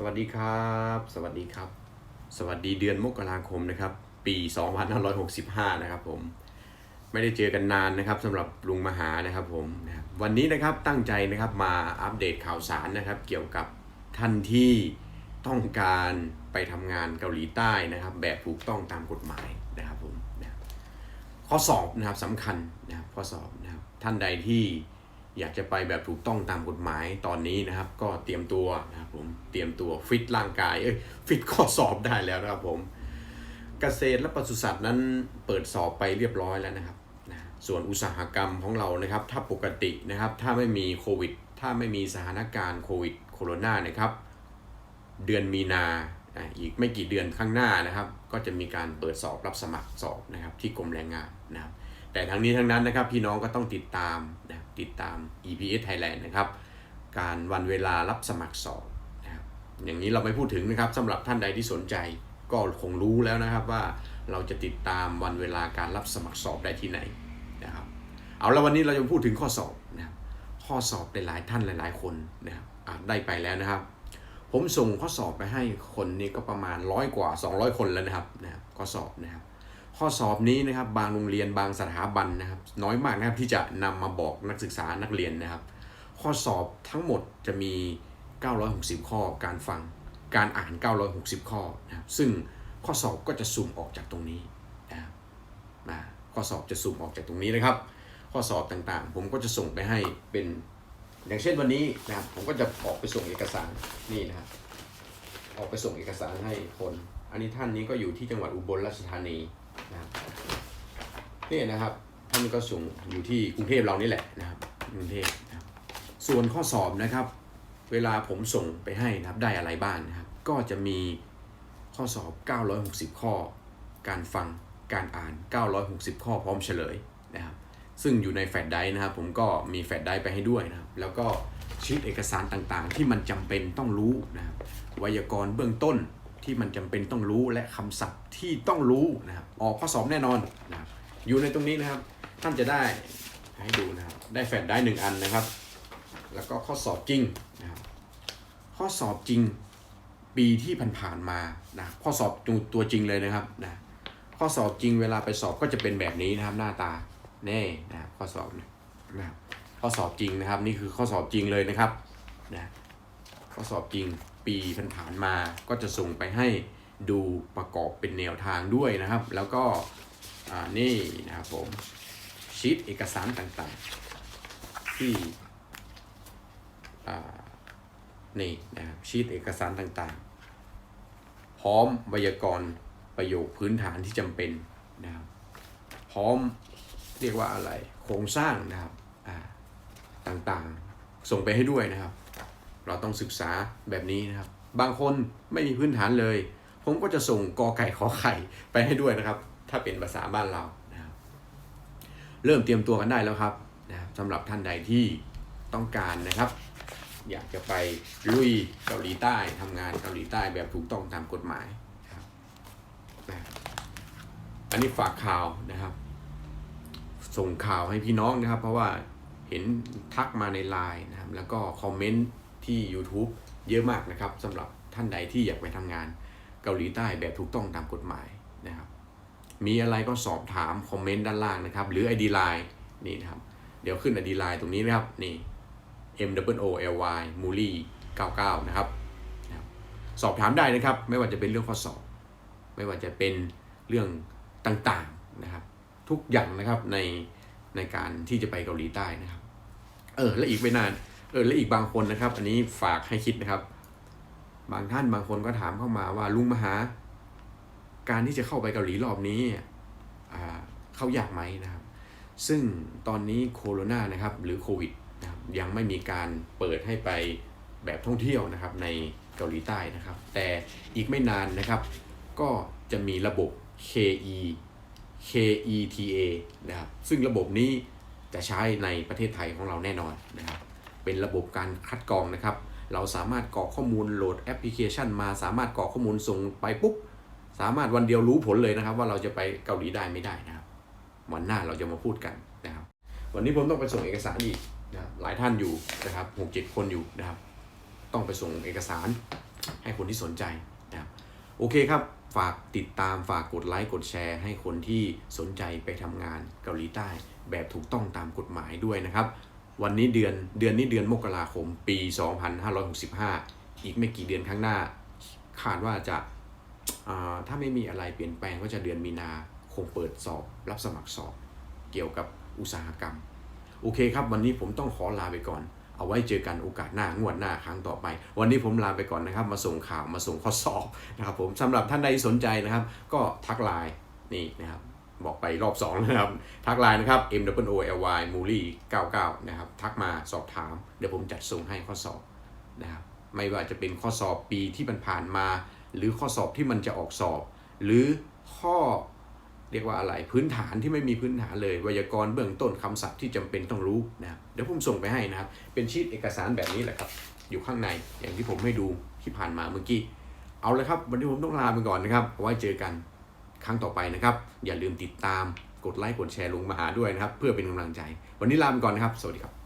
สวัสดีครับ สวัสดีครับ สวัสดีเดือนมกราคมนะครับ ปี 2565 นะครับผม ไม่ได้เจอกันนานนะครับสำหรับลุงมหานะครับผมนะครับวันนี้นะครับตั้งใจนะครับมาอัปเดตข่าวสารนะครับเกี่ยวกับท่านที่ต้องการไปทำงานเกาหลีใต้นะครับ แบบถูกต้องตามกฎหมายนะครับผมนะข้อสอบนะครับสำคัญนะครับข้อสอบนะครับท่านใดที่ อยากจะไปแบบถูกต้องตามกฎหมายตอนนี้นะครับ ก็เตรียมตัวนะครับผมเตรียมตัวฟิตร่างกายเอ้ยฟิตข้อสอบได้แล้วนะครับผมเกษตรและปศุสัตว์นั้นเปิดสอบไปเรียบร้อยแล้วนะครับนะส่วนอุตสาหกรรมของเรานะครับ ถ้าปกตินะครับ ถ้าไม่มีโควิด ถ้าไม่มีสถานการณ์โควิดโคโรนานะครับ เดือนมีนาอีกไม่กี่เดือนข้างหน้านะครับ ก็จะมีการเปิดสอบรับสมัครสอบนะครับ ที่กรมแรงงานนะครับ แต่ทั้งนี้ทั้งนั้นนะครับพี่น้องก็ต้องติดตาม ติดตาม EPS Thailand นะครับ การวันเวลารับสมัครสอบนะครับอย่างนี้เราไม่พูดถึงนะครับสำหรับท่านใดที่สนใจก็คงรู้แล้วนะครับว่าเราจะติดตามวันเวลาการรับสมัครสอบได้ที่ไหนนะครับ เอาแล้ววันนี้เราจะพูดถึงข้อสอบนะครับข้อสอบหลายๆท่านหลาย ๆ คนนะครับได้ไปแล้วนะครับ ผมส่งข้อสอบไปให้คนนี้ก็ประมาณร้อยกว่า 200 คนแล้วนะครับนะครับข้อสอบนะครับ ข้อสอบนี้นะครับบางโรงเรียนบางสถาบันนะครับ น้อยมากนะครับที่จะนำมาบอกนักศึกษานักเรียนนะครับ ข้อสอบทั้งหมดจะมี 960 ข้อการฟังการอ่าน 960 ข้อนะครับซึ่งข้อสอบก็จะสุ่มออกจากตรงนี้นะครับนะข้อสอบจะสุ่มออกจากตรงนี้นะครับ ข้อสอบต่างๆ ผมก็จะส่งไปให้เป็นอย่างเช่นวันนี้นะครับผมก็จะออกไปส่งเอกสารนี่นะครับออกไปส่งเอกสารให้คน อันนี้ท่านนี้ก็อยู่ที่จังหวัดอุบลราชธานี นะครับนี่นะครับท่านนี้ก็ส่งอยู่ที่กรุงเทพเรานี่แหละนะครับกรุงเทพนะครับส่วนข้อสอบนะครับ เวลาผมส่งไปให้นะครับได้อะไรบ้างนะครับ ก็จะมีข้อสอบ 960 ข้อ การฟังการอ่าน 960 ข้อพร้อมเฉลยนะครับ ซึ่งอยู่ในแฟลชไดร์นะครับ ผมก็มีแฟลชไดร์ไปให้ด้วยนะครับ แล้วก็ชีตเอกสารต่างๆ ที่มันจำเป็นต้องรู้นะครับไวยากรณ์เบื้องต้น ที่มันจำเป็นต้องรู้และคำศัพท์ที่ต้องรู้นะครับ ออกข้อสอบแน่นอนนะครับอยู่ในตรงนี้นะครับ ท่านจะได้ให้ดูนะครับ ได้แฟลชไดรฟ์หนึ่งอันนะครับ แล้วก็ข้อสอบจริงนะครับข้อสอบจริงปีที่ผ่านๆมานะข้อสอบตัวจริงเลยนะครับนะข้อสอบจริงเวลาไปสอบก็จะเป็นแบบนี้นะครับหน้าตาแน่นะครับข้อสอบนะครับข้อสอบจริงนะครับ นี่คือข้อสอบจริงเลยนะครับนะข้อสอบจริง ปีผ่านๆมาก็จะส่งไปให้ดูประกอบเป็นแนวทางด้วยนะครับ แล้วก็นี่นะครับผมชีตเอกสารต่างๆ ที่นี่นะครับชีตเอกสารต่างๆ พร้อมไวยากรณ์ประโยคพื้นฐานที่จำเป็นนะครับพร้อมเรียกว่าอะไรโครงสร้างนะครับต่างๆ ส่งไปให้ด้วยนะครับ เราต้องศึกษาแบบนี้นะครับ บางคนไม่มีพื้นฐานเลย ผมก็จะส่งกอไก่ขอไข่ไปให้ด้วยนะครับ ถ้าเป็นภาษาบ้านเรานะครับ เริ่มเตรียมตัวกันได้แล้วครับนะสำหรับท่านใดที่ต้องการนะครับ อยากจะไปลุยเกาหลีใต้ทำงานเกาหลีใต้แบบถูกต้องตามกฎหมายครับนะอันนี้ฝากข่าวนะครับ ส่งข่าวให้พี่น้องนะครับ เพราะว่าเห็นทักมาในไลน์นะครับแล้วก็คอมเมนต์ ที่ YouTube เยอะมากนะครับสำหรับท่านใดที่อยากไปทำงานเกาหลีใต้แบบถูกต้องตามกฎหมายนะครับมีอะไรก็สอบถามคอมเมนต์ด้านล่างนะครับ หรือ ID Line นี่นะครับ เดี๋ยวขึ้น ID Line ตรงนี้นะครับนี่ M W O L Y มูลี่99นะครับนะครับ สอบถามได้นะครับ ไม่ว่าจะเป็นเรื่องข้อสอบ ไม่ว่าจะเป็นเรื่องต่างๆนะครับ ทุกอย่างนะครับในในการที่จะไปเกาหลีใต้นะครับ เออและอีกไม่นาน เออและอีกบางคนนะครับ อันนี้ฝากให้คิดนะครับ บางท่านบางคนก็ถามเข้ามาว่าลุงมหา การที่จะเข้าไปเกาหลีรอบนี้เข้ายากไหมนะครับ ซึ่งตอนนี้โคโรนานะครับ หรือโควิดนะครับยังไม่มีการเปิดให้ไปแบบท่องเที่ยวนะครับในเกาหลีใต้นะครับ แต่อีกไม่นานนะครับ ก็จะมีระบบ KE KETA นะครับ ซึ่งระบบนี้จะใช้ในประเทศไทยของเราแน่นอนนะครับ เป็นระบบการคัดกรองนะครับ เราสามารถกรอกข้อมูลโหลดแอปพลิเคชัน มาสามารถกรอกข้อมูลส่งไปปุ๊บสามารถวันเดียวรู้ผลเลยนะครับ ว่าเราจะไปเกาหลีได้ไม่ได้นะครับ วันหน้าเราจะมาพูดกันนะครับ วันนี้ผมต้องไปส่งเอกสารอีกนะหลายท่านอยู่นะครับหกเจ็ดคนอยู่นะครับ ต้องไปส่งเอกสารให้คนที่สนใจนะครับโอเคครับ ฝากติดตามฝากกดไลค์กดแชร์ ให้คนที่สนใจไปทำงานเกาหลีใต้ แบบถูกต้องตามกฎหมายด้วยนะครับ วันนี้เดือนเดือนนี้เดือนมกราคมปี 2565 อีกไม่กี่เดือนข้างหน้า คาดว่าจะถ้าไม่มีอะไรเปลี่ยนแปลงก็จะเดือนมีนาคงเปิดสอบรับสมัครสอบ เกี่ยวกับอุตสาหกรรม โอเคครับ วันนี้ผมต้องขอลาไปก่อน เอาไว้เจอกันโอกาสหน้างวดหน้าครั้งต่อไป วันนี้ผมลาไปก่อนนะครับ มาส่งข่าวมาส่งข้อสอบนะครับผมสำหรับท่านใดสนใจนะครับ ก็ทักไลน์นี่นะครับ บอกไปรอบ2นะครับ ทักไลน์นะครับ M W O L Y m u l y 99 นะครับ ทักมาสอบถาม เดี๋ยวผมจัดส่งให้ข้อสอบนะครับ ไม่ว่าจะเป็นข้อสอบปีที่มันผ่านมา หรือข้อสอบที่มันจะออกสอบ หรือข้อเรียกว่าอะไรพื้นฐานที่ไม่มีพื้นฐานเลย ไวยากรณ์เบื้องต้นคำศัพท์ที่จำเป็นต้องรู้นะครับเดี๋ยวผมส่งไปให้นะครับ เป็นชีตเอกสารแบบนี้แหละครับ อยู่ข้างในอย่างที่ผมให้ดูที่ผ่านมาเมื่อกี้ เอาเลยครับ วันนี้ผมต้องลาไปก่อนนะครับเอาไว้เจอกัน ครั้งต่อไปนะครับ อย่าลืมติดตามกดไลค์กดแชร์ลงมาหาด้วยนะครับ เพื่อเป็นกำลังใจ วันนี้ลาไปก่อนนะครับ สวัสดีครับ